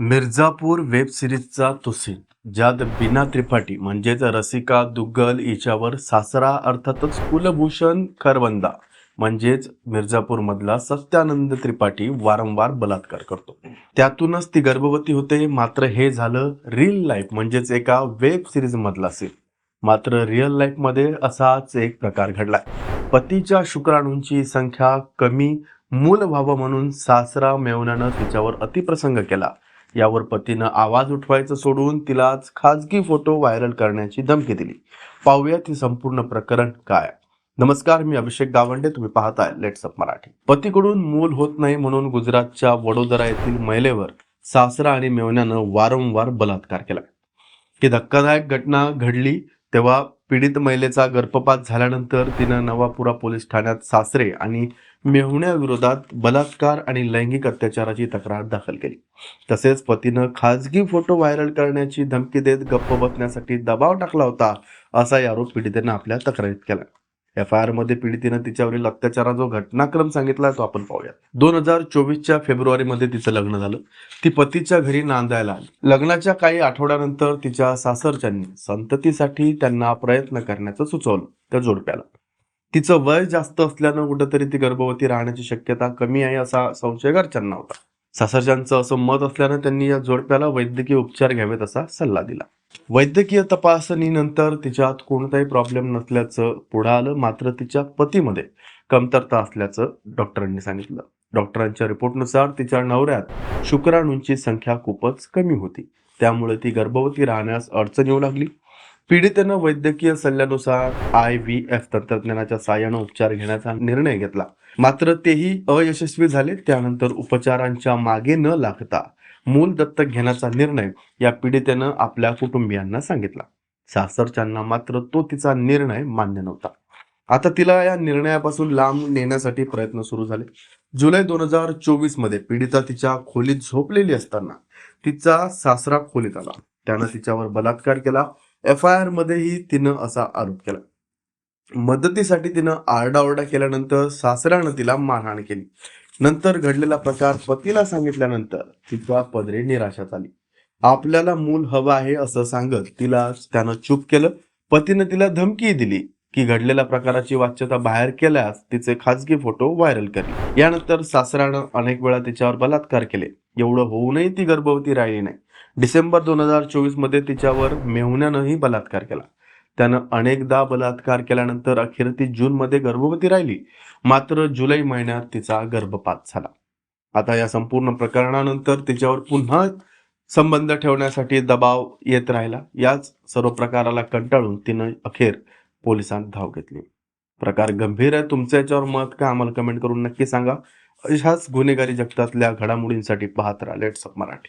Mirzapur web सिरीजचा तुसीन ज्यात बिना त्रिपाठी म्हणजेच रसिका दुग्गल हिच्यावर सासरा अर्थातच कुलभूषण खरवंदा म्हणजेच मिर्झापूरमधला सत्यानंद त्रिपाठी वारंवार बलात्कार करतो. त्यातूनच ती गर्भवती होते मात्र हे झालं रिअल लाईफ म्हणजेच एका वेब सिरीज मधला सीन मात्र रिअल लाईफमध्ये असाच एक प्रकार घडलाय. पतीच्या शुक्राणूंची संख्या कमी मूल व्हावं म्हणून सासरा मेवण्यानं तिच्यावर अतिप्रसंग केला. यावर पतीनं आवाज उठवायचं सोडून तिलाच खाजगी फोटो व्हायरल करण्याची धमकी दिली. पाहूयात ती संपूर्ण प्रकरण काय? नमस्कार मी अभिषेक गावंडे तुम्ही पाहताय लेट्स अप मराठी. पतीकडून मूल होत नाही म्हणून गुजरातच्या वडोदरा येथील महिलेवर सासरा आणि मेवण्यानं वारंवार बलात्कार केला. ही धक्कादायक घटना घडली तेव्हा पीडित महिलेचा गर्भपात झाल्यानंतर तिनं नवापुरा पोलीस ठाण्यात सासरे आणि मेहुण्याविरोधात बलात्कार आणि लैंगिक अत्याचाराची तक्रार दाखल केली. तसेच पतीनं खाजगी फोटो व्हायरल करण्याची धमकी देत गप्प बसण्यासाठी दबाव टाकला होता असा आरोप पीडितेनं आपल्या तक्रारीत केला एफ आय आरमध्ये पीडितीनं तिच्यावरील अत्याचाराचा जो घटनाक्रम सांगितला तो आपण पाहूया दोन हजार चोवीसच्या फेब्रुवारीमध्ये तिचं लग्न झालं. ती पतीच्या घरी नांदायला आली. लग्नाच्या काही आठवड्यानंतर तिच्या सासरच्यांनी संततीसाठी त्यांना प्रयत्न करण्याचं सुचवलं त्या जोडप्याला. तिचं वय जास्त असल्यानं कुठंतरी ती गर्भवती राहण्याची शक्यता कमी आहे असा संशय घरच्यांना होता. सासरच्यांचं असं मत असल्यानं त्यांनी या जोडप्याला वैद्यकीय उपचार घ्यावेत असा सल्ला दिला. वैद्यकीय तपासणीनंतर तिच्यात कोणताही प्रॉब्लेम नसल्याचं पुढं आलं मात्र तिच्या पतीमध्ये कमतरता असल्याचं डॉक्टरांनी सांगितलं. डॉक्टरांच्या रिपोर्टनुसार तिच्या नवऱ्यात शुक्राणूंची संख्या खूपच कमी होती. त्यामुळे ती गर्भवती राहण्यास अडचण येऊ लागली. पीडितेनं वैद्यकीय सल्ल्यानुसार आय व्ही एफ तंत्रज्ञानाच्या साहाय्यानं उपचार घेण्याचा निर्णय घेतला. मात्र तेही अयशस्वी झाले त्यानंतर उपचारांच्या मागे न लागता मूल दत्तक घेण्याचा निर्णय या पीडितेनं आपल्या कुटुंबियांना सांगितला. सासरच्यांना मात्र तो तिचा निर्णय मान्य नव्हता. आता तिला या निर्णयापासून लांब नेण्यासाठी प्रयत्न सुरू झाले. जुलै दोन हजार चोवीसमध्ये पीडिता तिच्या खोलीत झोपलेली असताना तिचा सासरा खोलीत आला. त्यानं तिच्यावर बलात्कार केला. एफ आय आर मध्येही तिनं असा आरोप केला. मदतीसाठी तिनं आरडाओरडा केल्यानंतर सासऱ्यानं तिला मारहाण केली. नंतर घडलेला प्रकार पतीला सांगितल्यानंतर तिच्या पदरी निराशात आली. आपल्याला मूल हवं आहे असं सांगत तिला त्यानं चूप केलं. पतीनं तिला धमकी दिली की घडलेल्या प्रकाराची वाच्यता बाहेर केल्यास तिचे खाजगी फोटो व्हायरल करेल यानंतर सासऱ्यानं अनेक वेळा तिच्यावर बलात्कार केले. एवढं होऊनही ती गर्भवती राहिली नाही. डिसेंबर दोन हजार चोवीसमध्ये तिच्यावर मेहुण्यानंही बलात्कार केला. त्यानं अनेकदा बलात्कार केल्यानंतर अखेर ती जूनमध्ये गर्भवती राहिली. मात्र जुलै महिन्यात तिचा गर्भपात झाला. आता या संपूर्ण प्रकरणानंतर तिच्यावर पुन्हा संबंध ठेवण्यासाठी दबाव येत राहिला. याच सर्व प्रकाराला कंटाळून तिनं अखेर पोलिसांत धाव घेतली. प्रकार गंभीर आहे. तुमचं याच्यावर मत काय आम्हाला कमेंट करून नक्की सांगा. अशाच गुन्हेगारी जगतातल्या घडामोडींसाठी पाहत राहा. Let's up Marathi.